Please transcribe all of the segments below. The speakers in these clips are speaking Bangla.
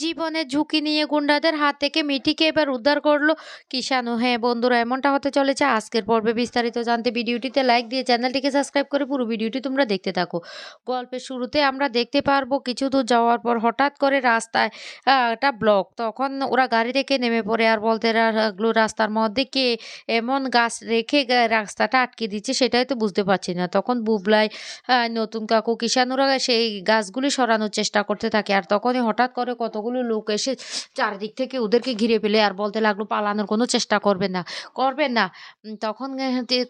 জীবনের ঝুঁকি নিয়ে গুন্ডাদের হাত থেকে মিঠিকে এবার উদ্ধার করল কিষানু হ্যাঁ বন্ধুরা, এমনটা হতে চলেছে আজকের পর্বে বিস্তারিত জানতে ভিডিওটিতে লাইক দিয়ে চ্যানেলটিকে সাবস্ক্রাইব করে পুরো ভিডিওটি তোমরা দেখতে থাকো। গল্পের শুরুতে আমরা দেখতে পারব কিছু দূর যাওয়ার পর হঠাৎ করে রাস্তায় একটা ব্লক তখন ওরা গাড়ি থেকে নেমে পড়ে আর বলতে লাগল, রাস্তার মধ্যে কে এমন গাছ রেখে রাস্তাটা আটকে দিচ্ছে সেটাই তো বুঝতে পারছি না। তখন বুবলাই নতুন কাকু কিষানুরা সেই গাছগুলি সরানোর চেষ্টা করতে থাকে। আর তখনই হঠাৎ করে কতগুলো লোক এসে চারদিক থেকে ওদেরকে ঘিরে ফেলে আর বলতে লাগল, পালানোর কোনো চেষ্টা করবেন না। করবেন না। তখন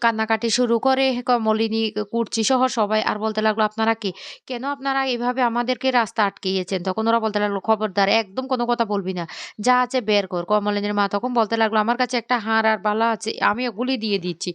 কান্নাকাটি শুরু করে কমলিনী, কুর্চি সহ সবাই আর বলতে লাগল, আপনারা কি? কেন আপনারা এভাবে আমাদেরকে রাস্তা আটকিয়েছেন? তখন ওরা বলতে লাগল, খবরদার, একদম কোনো কথা বলবি না। যা আছে বের কর। কমলিনীর মা তখন বলতে লাগল, আমার কাছে একটা হাড় আর বালা আছে, আমি ওগুলি দিয়ে দিচ্ছি।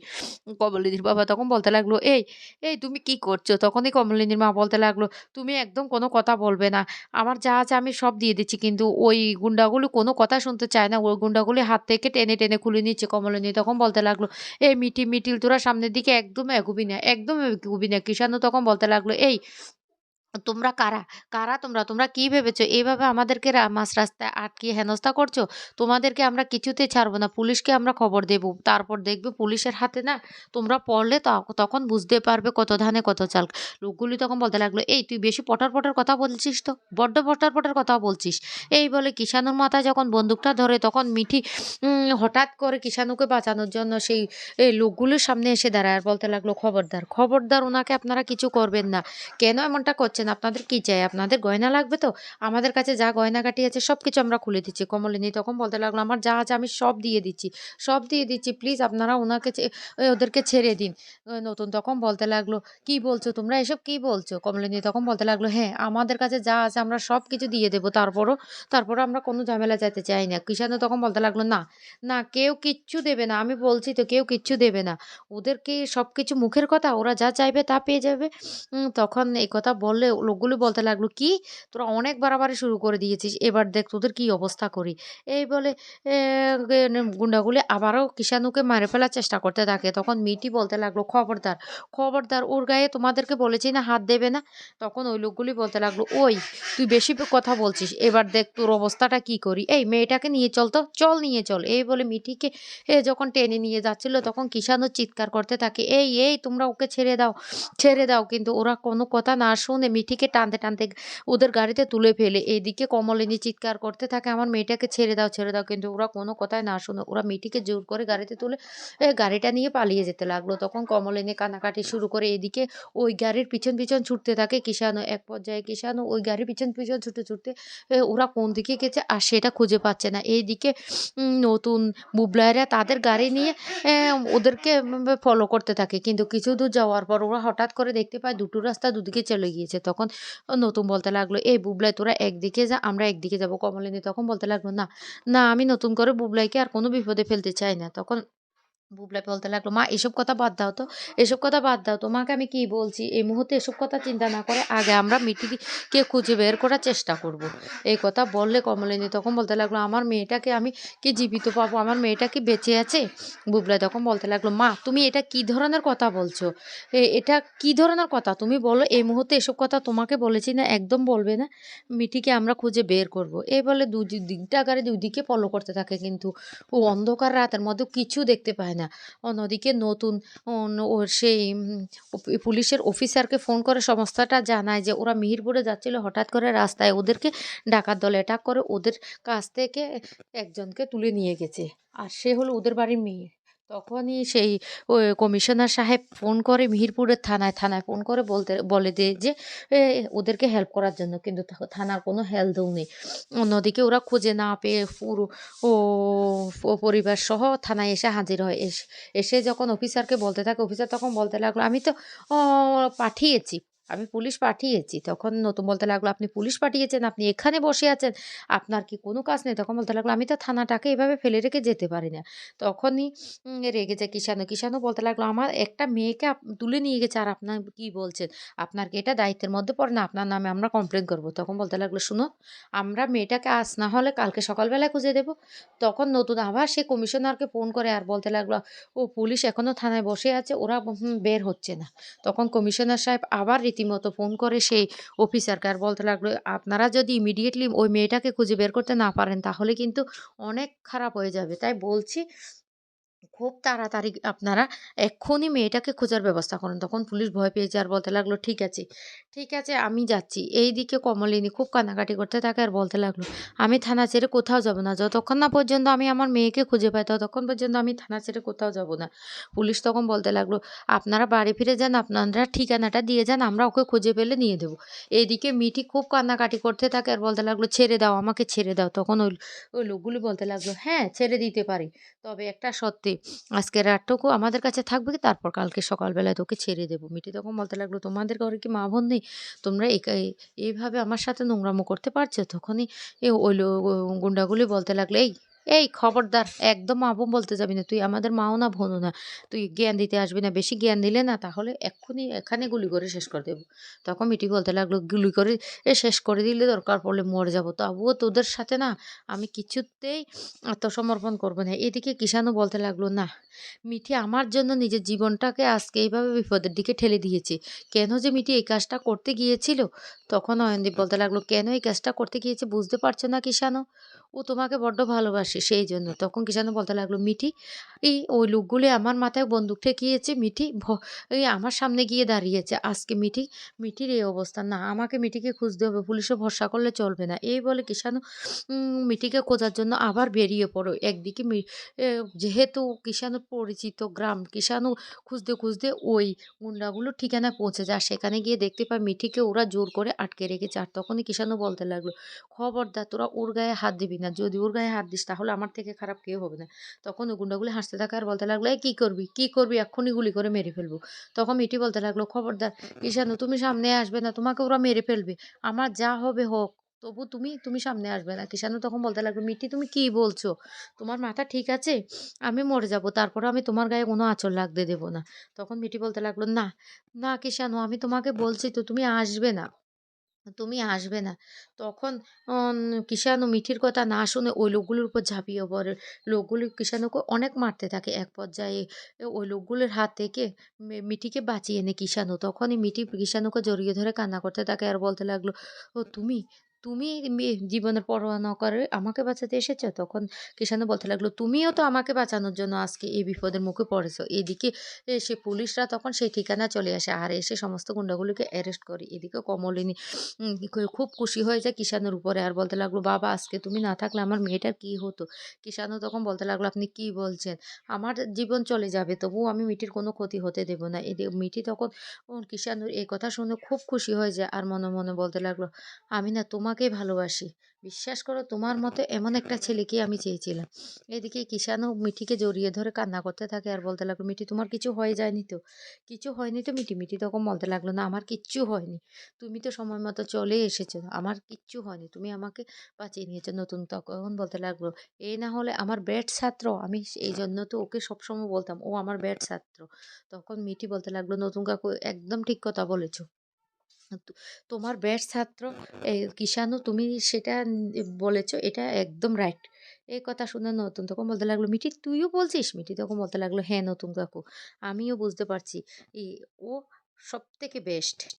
কমলিনীর বাবা তখন বলতে লাগল, এই এই তুমি কি করছ? তখনই কমলিনীর মা বলতে লাগল, তুমি একদম কোনো কথা বলবে না। আমার যা আছে আমি সব দিয়ে দিচ্ছি, কিন্তু ওই গুন্ডাগুলো কোনো কথা শুনতে চায় না। ওই গুন্ডাগুলি হাত থেকে টেনে টেনে খুলে নিচ্ছে কমলিনী। তখন বলতে লাগল এই মিটি মিটিল, তোরা সামনের দিকে একদম এগুবি না, একদম এগুবি না কিষানু তখন বলতে লাগল, এই তোমরা কারা? কারা তোমরা? তোমরা কি ভেবেছো? এইভাবে আমাদেরকে মাঝ রাস্তায় আটকিয়ে হেনস্থা করছ? তোমাদেরকে আমরা কিছুতে ছাড়বো না। পুলিশকে আমরা খবর দেবো। তারপর দেখবে পুলিশের হাতে না তোমরা পড়লে তখন বুঝতে পারবে কত ধানে কত চাল। লোকগুলি তখন বলতে লাগল, "এই তুই বেশি পটার, পটার কথা বলছিস তো। বড্ড পটার, পটার কথা বলছিস।" এই বলে কিষানুর মাথায় যখন বন্দুকটা ধরে তখন মিঠি হঠাৎ করে কিষানুকে বাঁচানোর জন্য সেই এই লোকগুলোর সামনে এসে দাঁড়ায় আর বলতে লাগল, "খবরদার, খবরদার ওনাকে আপনারা কিছু করবেন না। কেন এমনটা করছেন? আপনাদের কি চাই? আপনাদের গয়না লাগবে তো? আমাদের কাছে যা গয়নাগাটি আছে সব কিছু আমরা খুলে দিচ্ছি। কমলিনী তখন বলতে লাগল, "আমার যা আছে আমি সব দিয়ে দিচ্ছি। সব দিয়ে দিচ্ছি। প্লিজ আপনারা ওনাকে ওদেরকে ছেড়ে দিন।" নতুন তখন বলতে লাগল, "কি বলছো তোমরা? এসব কি বলছো?" কমলিনী তখন বলতে লাগল, "হ্যাঁ, আমাদের কাছে যা আছে আমরা সব কিছু দিয়ে দেবো তারপরও তারপরও আমরা কোনো ঝামেলা যেতে চাই না।" কৃষাণু তখন বলতে লাগল, "না, না কেউ কিচ্ছু দেবে না। আমি বলছি তো কেউ কিচ্ছু দেবে না। ওদেরকে সব কিছু মুখের কথা? ওরা যা চাইবে তা পেয়ে যাবে?" তখন এই কথা বললে লোকগুলো বলতে লাগল, "কি? তোরা অনেক বাড়াবাড়ি শুরু করে দিয়েছিস। এবার দেখ তোদের কি অবস্থা করি।" এই বলে গুন্ডাগুলি আবারও কিষাণুকে মেরে ফেলার চেষ্টা করতে থাকে। তখন মিটি বলতে লাগল, "খবরদার, খবরদার ওর গায়ে তোমাদেরকে বলেছি না হাত দেবে না?" তখন ওই লোকগুলি বলতে লাগল, "ওই তুই বেশি কথা বলছিস। এবার দেখ তোর অবস্থাটা কি করি। এই মেয়েটাকে নিয়ে চল তো। চল নিয়ে চল।" এই বলে মিটিকে এ যখন টেনে নিয়ে যাচ্ছিল তখন কিষাণু চিৎকার করতে থাকে, "এই, এই তোমরা ওকে ছেড়ে দাও, ছেড়ে দাও।" কিন্তু ওরা কোনো কথা না শুনে মিঠিকে টানতে, টানতে ওদের গাড়িতে তুলে ফেলে। এদিকে কমলিনী চিৎকার করতে থাকে, "আমার মেয়েটাকে ছেড়ে দাও, ছেড়ে দাও।" কিন্তু ওরা কোনো কথায় না শুনে ওরা মিঠিকে জোর করে গাড়িতে তুলে গাড়িটা নিয়ে পালিয়ে যেতে লাগল। তখন কমলিনী কানাকাটি শুরু করে। এদিকে ওই গাড়ির পিছন, পিছন ছুটতে থাকে কিষাণু। এক পর্যায়ে কিষাণু ওই গাড়ির পিছন, পিছন ছুটতে, ছুটতে ওরা কোন দিকে গেছে আর সেটা খুঁজে পাচ্ছে না। এইদিকে নতুন বুবলাইরা তাদের গাড়ি নিয়ে ওদেরকে ফলো করতে থাকে। কিন্তু কিছু দূর যাওয়ার পর ওরা হঠাৎ করে দেখতে পায় দুটো রাস্তা দুদিকে চলে গিয়েছে। তখন নতুন বলতে লাগল, "এই বুবলাই তোরা একদিকে যা, আমরা একদিকে যাব কমলিনী তখন বলতে লাগল, "না, না আমি নতুন করে বুবলাইকে আর কোনো বিপদে ফেলতে চাই না।" তখন বুবলাই বলতে লাগল, "মা এসব কথা বাদ দাও তো। এসব কথা বাদ দাও। তোমাকে আমি কি বলছি, এই মুহূর্তে এসব কথা চিন্তা না করে আগে আমরা মিঠিকে খুঁজে বের করার চেষ্টা করব।" এই কথা বললে কমলিনী তখন বলতে লাগল, "আমার মেয়েটাকে আমি কি জীবিত পাবো? আমার মেয়েটা কি বেঁচে আছে?" বুবলাই তখন বলতে লাগল, "মা তুমি এটা কি ধরনের কথা বলছো? এটা কি ধরনের কথা? তুমি বলো এই মুহূর্তে এসব কথা তোমাকে বলেছি না একদম বলবে না। মিঠিকে আমরা খুঁজে বের করব।" এই বলে দু দি দিকটা গাড়ি দুদিকে ফলো করতে থাকে কিন্তু ও অন্ধকার রাতের মধ্যে কিছু দেখতে পায় না। অন্যদিকে নতুন সেই পুলিশের অফিসারকে ফোন করে সমস্যাটা জানায় যে, ওরা মিহিরপুরে যাচ্ছিল, হঠাৎ করে রাস্তায় ওদেরকে ডাকাত দল অ্যাটাক করে, ওদের কাছ থেকে একজনকে তুলে নিয়ে গেছে। আর সে হলো ওদের বাড়ির মেয়ে। তখনই সেই কমিশনার সাহেব ফোন করে মিহিরপুরের থানায়, থানায় ফোন করে বলতে বলে দেয় যে ওদেরকে হেল্প করার জন্য। কিন্তু থানার কোনো হেলদোল নেই। অন্যদিকে ওরা খুঁজে না পেয়ে পুরো ও পরিবার সহ থানায় এসে হাজির হয়। এস এসে যখন অফিসারকে বলতে থাকে, অফিসার তখন বলতে লাগল, "আমি তো পাঠিয়েছি। আমি পুলিশ পাঠিয়েছি।" তখন নতুন বলতে লাগল, "আপনি পুলিশ পাঠিয়েছেন? আপনি এখানে বসে আছেন? আপনার কি কোনো কাজ নেই?" তখন বলতে লাগল, "আমি তো থানাটাকে এভাবে ফেলে রেখে যেতে পারি না।" তখনই রেগে যায় কিষাণু। কিষাণু বলতে লাগল, "আমার একটা মেয়েকে তুলে নিয়ে গেছে আর আপনার কি বলছেন? আপনার কি এটা দায়িত্বের মধ্যে পড়ে না? আপনার নামে আমরা কমপ্লেন করব।" তখন বলতে লাগল, "শুনো, আমরা মেয়েটাকে আজ না হলে কালকে সকালবেলায় খুঁজে দেব।" তখন নতুন আবার সে কমিশনারকে ফোন করে আর বলতে লাগল, "ও পুলিশ এখনও থানায় বসে আছে। ওরা বের হচ্ছে না।" তখন কমিশনার সাহেব আবার রীতিমতো ফোন করে সেই অফিসারকে। আর বলতে লাগল, আপনারা যদি ইমিডিয়েটলি ওই মেয়েটাকে খুঁজে বের করতে না পারেন, তাহলে কিন্তু অনেক খারাপ হয়ে যাবে। তাই বলছি খুব তাড়াতাড়ি আপনারা এক্ষুনি মেয়েটাকে খোঁজার ব্যবস্থা করুন। তখন পুলিশ ভয় পেয়েছে আর বলতে লাগল, ঠিক আছে ঠিক আছে, আমি যাচ্ছি। এই দিকে কমলিনী খুব কান্নাকাটি করতে থাকে আর বলতে লাগল, আমি থানা ছেড়ে কোথাও যাব না। যতক্ষণ না পর্যন্ত আমি আমার মেয়েকে খুঁজে পাই, ততক্ষণ পর্যন্ত আমি থানা ছেড়ে কোথাও যাব না। পুলিশ তখন বলতে লাগল, আপনারা বাড়ি ফিরে যান, আপনারা ঠিকানাটা দিয়ে যান, আমরা ওকে খুঁজে পেলে নিয়ে দেবো। এইদিকে মিঠি খুব কান্নাকাটি করতে থাকে আর বলতে লাগল, ছেড়ে দাও, আমাকে ছেড়ে দাও। তখন ওই ওই লোকগুলি বলতে লাগল হ্যাঁ ছেড়ে দিতে পারি। তবে একটা সত্যি আজকের রাতটুকু আমাদের কাছে থাকবে কি, তারপর কালকে সকালবেলায় তোকে ছেড়ে দেবো। মিটি তখন বলতে লাগল, তোমাদের ঘরে কি মা বোন নেই? তোমরা এইভাবে আমার সাথে নোংরামো করতে পারছ? তখনই ওই গুন্ডাগুলি বলতে লাগল, এই এই খবরদার, একদম বোন বলতে যাবি না। তুই আমাদের মাও না, বোনও না। তুই জ্ঞান দিতে আসবি না, বেশি জ্ঞান দিলে না, তাহলে এক্ষুনি এখানে গুলি করে শেষ করে দেবো। তখন মিটি বলতে লাগল, গুলি করে এ শেষ করে দিলে দরকার পড়লে মরে যাব। তবুও তোদের সাথে না, আমি কিছুতেই আত্মসমর্পণ করব না। এদিকে কিষানও বলতে লাগল, না, মিঠি আমার জন্য নিজের জীবনটাকে আজকে এইভাবে বিপদের দিকে ঠেলে দিয়েছে। কেন যে মিঠি এই কাজটা করতে গিয়েছিল তখন অয়নদীপ বলতে লাগল, কেন এই কাজটা করতে গিয়েছে বুঝতে পারছ না কিষানও ও তোমাকে বড্ড ভালোবাসে সেই জন্য। তখন কিষানও বলতে লাগল, মিঠি, এই ওই লোকগুলি আমার মাথায় বন্দুক ঠেকিয়েছে, মিঠি এই আমার সামনে গিয়ে দাঁড়িয়েছে। আজকে মিঠি, মিঠির এই অবস্থা। না, আমাকে মিঠিকে খুঁজতে হবে, পুলিশে ভরসা করলে চলবে না। এই বলে কিষানু মিঠিকে খোঁজার জন্য আবার বেরিয়ে পড়ো একদিকে যেহেতু কিষানু পরিচিত গ্রাম, কিষানু খুঁজতে খুঁজতে ওই গুন্ডাগুলো ঠিকানায় পৌঁছে যায়। সেখানে গিয়ে দেখতে পায়, মিঠিকে ওরা জোর করে আটকে রেখেছে। আর তখনই কিষানু বলতে লাগল, খবরদার, তোরা ওর গায়ে হাত দিবি না। যদি ওর গায়ে হাত দিস তাহলে আমার থেকে খারাপ কেউ হবে না। তখন ওই গুন্ডাগুলি হাসতে থাকে আর বলতে লাগল এই কী করবি? কী করবি? এক্ষুনি গুলি করে মেরে ফেলব। তখন মিটি বলতে লাগল, খবরদার ঈশানু তুমি সামনে আসবে না, তোমাকে ওরা মেরে ফেলবে। আমার যা হবে হোক, তবু তুমি তুমি সামনে আসবে না। কিষানু তখন বলতে লাগল মিটি তুমি কি বলছো? তোমার মাথা ঠিক আছে? আমি মরে যাব তারপরে আমি তোমার গায়ে কোনো আঁচল লাগতে দেবো না। তখন মিটি বলতে লাগল, না না কিষানু আমি তোমাকে বলছি তো তুমি আসবে না। তুমি আসবে না। তখন কিষাণু মিঠির কথা না শুনে ওই লোকগুলোর উপর ঝাঁপিয়ে পড়ে। লোকগুলি কিষাণুকে অনেক মারতে থাকে এক পর্যায়ে। ওই লোকগুলোর হাত থেকে মিঠিকে বাঁচিয়ে এনে কিষাণু তখনই মিঠি কিষাণুকে জড়িয়ে ধরে কান্না করতে থাকে আর বলতে লাগল, ও, তুমি তুমি জীবনের পরোয়া না করে আমাকে বাঁচাতে এসেছ? তখন কিষানু বলতে লাগল, তুমিও তো আমাকে বাঁচানোর জন্য আজকে এই বিপদের মুখে পড়েছো। এদিকে সে পুলিশরা তখন সেই ঠিকানা চলে আসে, আর এসে সমস্ত গুন্ডাগুলিকে অ্যারেস্ট করে। এদিকে কমলিনী খুব খুশি হয়ে যায় কিষানুর উপরে আর বলতে লাগল, বাবা, আজকে তুমি না থাকলে আমার মেয়েটার কি হতো? কিষানু তখন বলতে লাগল, আপনি কি বলছেন? আমার জীবন চলে যাবে, তবুও আমি মিটির কোনো ক্ষতি হতে দেব না। এদিকে মিটি তখন কিষানুর এই কথা শুনে খুব খুশি হয়ে যায়, আর মনে মনে বলতে লাগল, আমি না তোমাকেই ভালোবাসি। বিশ্বাস করো, তোমার মতো এমন একটা ছেলেকে আমি চেয়েছিলাম। এদিকে কিষানু মিঠিকে জড়িয়ে ধরে কান্না করতে থাকে আর বলতে লাগল, মিঠি, তোমার কিছু হয়ে যায়নি তো? কিছু হয়নি তো মিটি মিটি তখন বলতে লাগল, না, আমার কিচ্ছু হয়নি। তুমি তো সময় মতো চলে এসেছ, আমার কিচ্ছু হয়নি। তুমি আমাকে বাঁচিয়ে নিয়েছো নতুন। তখন বলতে লাগল এই না হলে আমার ব্যাট ছাত্র, আমি এই জন্য তো ওকে সবসময় বলতাম, ও আমার ব্যাট ছাত্র। তখন মিটি বলতে লাগল, নতুন কাকু, একদম ঠিক কথা বলেছ। তোমার ব্যাট ছাত্র কিষানু তুমি সেটা বলেছ, এটা একদম রাইট এই কথা শুনে নতুন তখন বলতে লাগল, মিঠি, তুইও বলছিস? মিঠি তখন বলতে লাগল হ্যাঁ নতুন কাকু। আমিও বুঝতে পারছি ও সব থেকে বেস্ট